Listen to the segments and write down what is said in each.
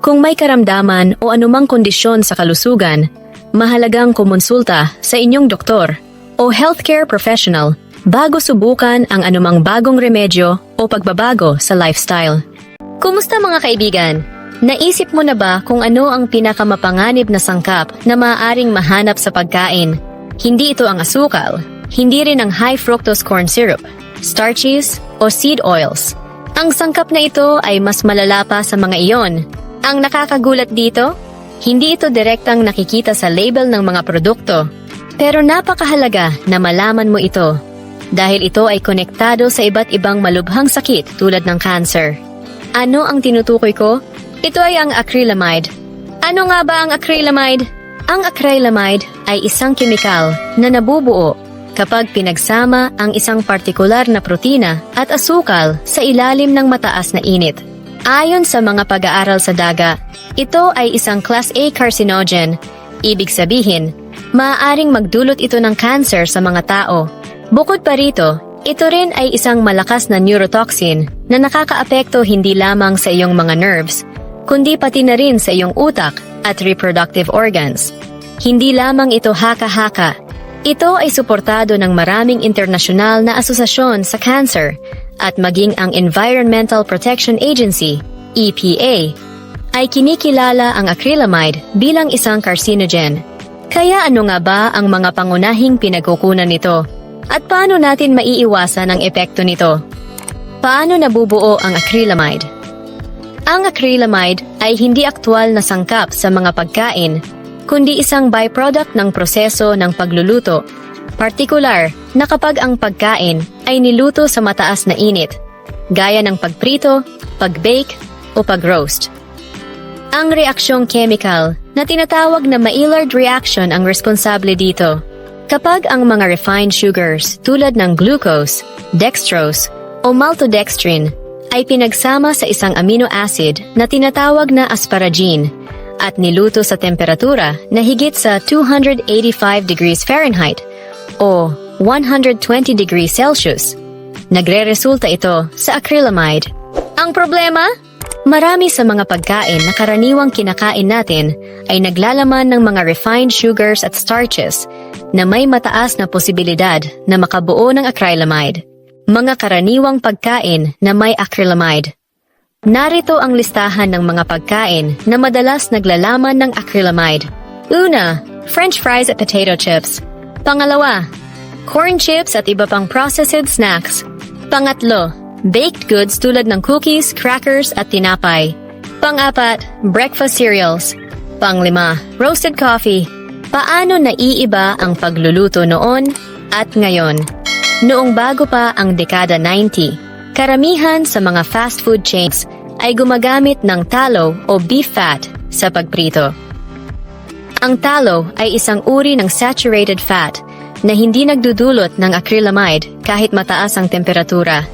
Kung may karamdaman o anumang kondisyon sa kalusugan, mahalagang kumonsulta sa inyong doktor o healthcare professional bago subukan ang anumang bagong remedyo o pagbabago sa lifestyle. Kumusta mga kaibigan? Naisip mo na ba kung ano ang pinakamapanganib na sangkap na maaaring mahanap sa pagkain? Hindi ito ang asukal, hindi rin ang high fructose corn syrup, starches o seed oils. Ang sangkap na ito ay mas malala pa sa mga iyon. Ang nakakagulat dito, hindi ito direktang nakikita sa label ng mga produkto. Pero napakahalaga na malaman mo ito dahil ito ay konektado sa iba't ibang malubhang sakit tulad ng cancer. Ano ang tinutukoy ko? Ito ay ang acrylamide. Ano nga ba ang acrylamide? Ang acrylamide ay isang kemikal na nabubuo kapag pinagsama ang isang partikular na protina at asukal sa ilalim ng mataas na init. Ayon sa mga pag-aaral sa daga, ito ay isang Class A carcinogen. Ibig sabihin, maaaring magdulot ito ng cancer sa mga tao. Bukod pa rito, ito rin ay isang malakas na neurotoxin na nakakaapekto hindi lamang sa iyong mga nerves, kundi pati na rin sa iyong utak at reproductive organs. Hindi lamang ito haka-haka, ito ay suportado ng maraming internasyonal na asosasyon sa cancer at maging ang Environmental Protection Agency, EPA, ay kinikilala ang acrylamide bilang isang carcinogen. Kaya ano nga ba ang mga pangunahing pinagkukunan nito? At paano natin maiiwasan ang epekto nito? Paano nabubuo ang acrylamide? Ang acrylamide ay hindi aktwal na sangkap sa mga pagkain, kundi isang byproduct ng proseso ng pagluluto. Partikular na kapag ang pagkain ay niluto sa mataas na init, gaya ng pagprito, pag-bake, o pag-roast. Ang reaksyong chemical na tinatawag na Maillard reaction ang responsable dito. Kapag ang mga refined sugars tulad ng glucose, dextrose, o maltodextrin ay pinagsama sa isang amino acid na tinatawag na asparagine at niluto sa temperatura na higit sa 285 degrees Fahrenheit o 120 degrees Celsius. Nagre-resulta ito sa acrylamide. Ang problema? Marami sa mga pagkain na karaniwang kinakain natin ay naglalaman ng mga refined sugars at starches na may mataas na posibilidad na makabuo ng acrylamide. Mga karaniwang pagkain na may acrylamide. Narito ang listahan ng mga pagkain na madalas naglalaman ng acrylamide. Una, french fries at potato chips. Pangalawa, corn chips at iba pang processed snacks. Pangatlo, baked goods tulad ng cookies, crackers at tinapay. Pang-apat, breakfast cereals. Panglima, roasted coffee. Paano naiiba ang pagluluto noon at ngayon? Noong bago pa ang dekada 90, karamihan sa mga fast food chains ay gumagamit ng tallow o beef fat sa pagprito. Ang tallow ay isang uri ng saturated fat na hindi nagdudulot ng acrylamide kahit mataas ang temperatura.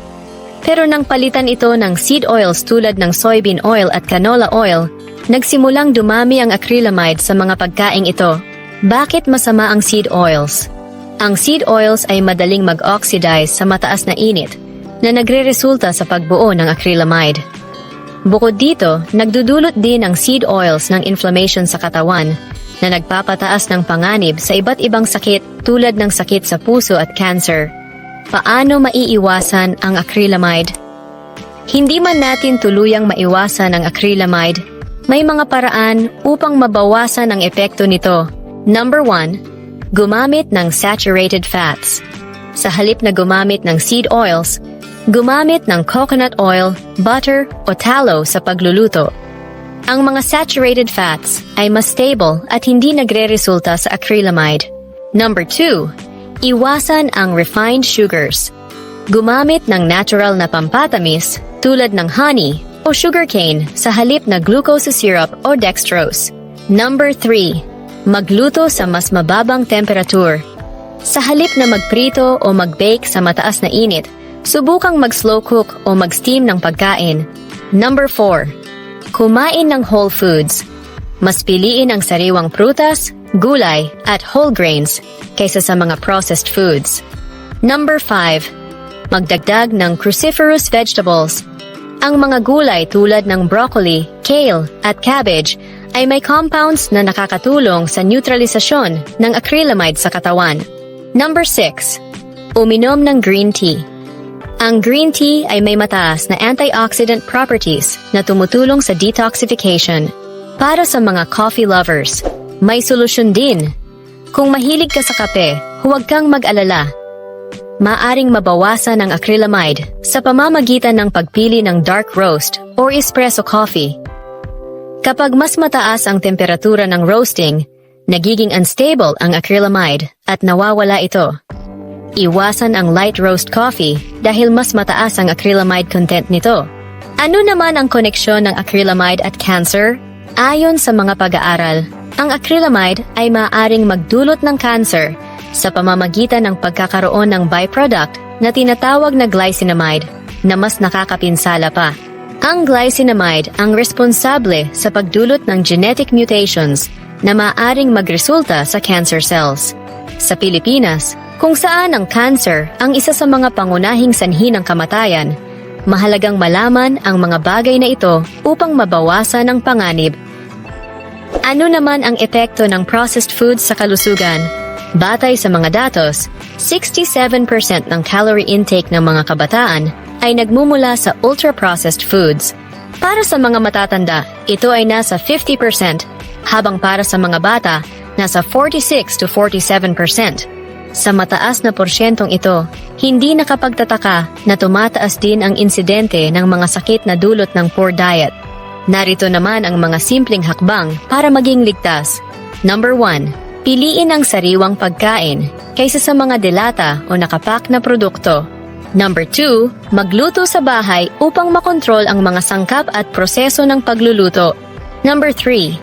Pero nang palitan ito ng seed oils tulad ng soybean oil at canola oil, nagsimulang dumami ang acrylamide sa mga pagkaing ito. Bakit masama ang seed oils? Ang seed oils ay madaling mag-oxidize sa mataas na init na nagre-resulta sa pagbuo ng acrylamide. Bukod dito, nagdudulot din ang seed oils ng inflammation sa katawan na nagpapataas ng panganib sa iba't ibang sakit tulad ng sakit sa puso at cancer. Paano maiiwasan ang acrylamide? Hindi man natin tuluyang maiwasan ang acrylamide, may mga paraan upang mabawasan ang epekto nito. Number 1, gumamit ng saturated fats. Sa halip na gumamit ng seed oils, gumamit ng coconut oil, butter o tallow sa pagluluto. Ang mga saturated fats ay mas stable at hindi nagre-resulta sa acrylamide. Number 2, iwasan ang refined sugars. Gumamit ng natural na pampatamis tulad ng honey o sugarcane sa halip na glucose syrup o dextrose. Number 3. Magluto sa mas mababang temperature. Sa halip na magprito o mag-bake sa mataas na init, subukang mag-slow cook o mag-steam ng pagkain. Number 4. Kumain ng whole foods. Mas piliin ang sariwang prutas, gulay, at whole grains kaysa sa mga processed foods. Number 5. Magdagdag ng cruciferous vegetables. Ang mga gulay tulad ng broccoli, kale, at cabbage ay may compounds na nakakatulong sa neutralisasyon ng acrylamide sa katawan. Number 6. Uminom ng green tea. Ang green tea ay may mataas na antioxidant properties na tumutulong sa detoxification. Para sa mga coffee lovers, may solusyon din. Kung mahilig ka sa kape, huwag kang mag-alala. Maaring mabawasan ang acrylamide sa pamamagitan ng pagpili ng dark roast or espresso coffee. Kapag mas mataas ang temperatura ng roasting, nagiging unstable ang acrylamide at nawawala ito. Iwasan ang light roast coffee dahil mas mataas ang acrylamide content nito. Ano naman ang koneksyon ng acrylamide at cancer? Ayon sa mga pag-aaral, ang acrylamide ay maaaring magdulot ng cancer sa pamamagitan ng pagkakaroon ng byproduct na tinatawag na glycinamide na mas nakakapinsala pa. Ang glycinamide ang responsable sa pagdulot ng genetic mutations na maaaring magresulta sa cancer cells. Sa Pilipinas, kung saan ang cancer ang isa sa mga pangunahing sanhi ng kamatayan, mahalagang malaman ang mga bagay na ito upang mabawasan ang panganib. Ano naman ang epekto ng processed foods sa kalusugan? Batay sa mga datos, 67% ng calorie intake ng mga kabataan ay nagmumula sa ultra-processed foods. Para sa mga matatanda, ito ay nasa 50%, habang para sa mga bata, nasa 46 to 47%. Sa mataas na porsyentong ito, hindi nakapagtataka na tumataas din ang insidente ng mga sakit na dulot ng poor diet. Narito naman ang mga simpleng hakbang para maging ligtas. Number 1. Piliin ang sariwang pagkain kaysa sa mga delata o nakapak na produkto. Number 2. Magluto sa bahay upang makontrol ang mga sangkap at proseso ng pagluluto. Number 3.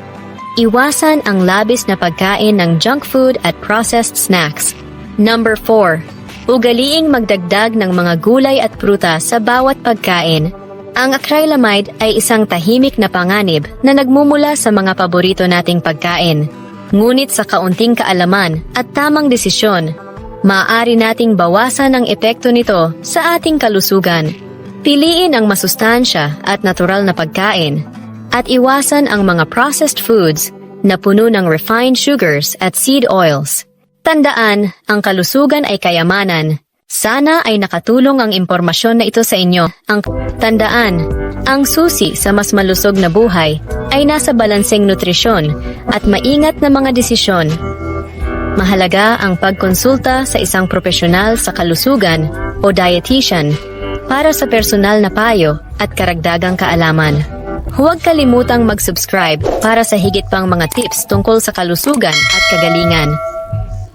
Iwasan ang labis na pagkain ng junk food at processed snacks. Number 4. Ugaliing magdagdag ng mga gulay at prutas sa bawat pagkain. Ang acrylamide ay isang tahimik na panganib na nagmumula sa mga paborito nating pagkain. Ngunit sa kaunting kaalaman at tamang desisyon, maaari nating bawasan ang epekto nito sa ating kalusugan. Piliin ang masustansya at natural na pagkain at iwasan ang mga processed foods na puno ng refined sugars at seed oils. Tandaan, ang kalusugan ay kayamanan. Sana ay nakatulong ang impormasyon na ito sa inyo. Ang tandaan, ang susi sa mas malusog na buhay ay nasa balanseng nutrisyon at maingat na mga desisyon. Mahalaga ang pagkonsulta sa isang profesional sa kalusugan o dietitian para sa personal na payo at karagdagang kaalaman. Huwag kalimutang mag-subscribe para sa higit pang mga tips tungkol sa kalusugan at kagalingan.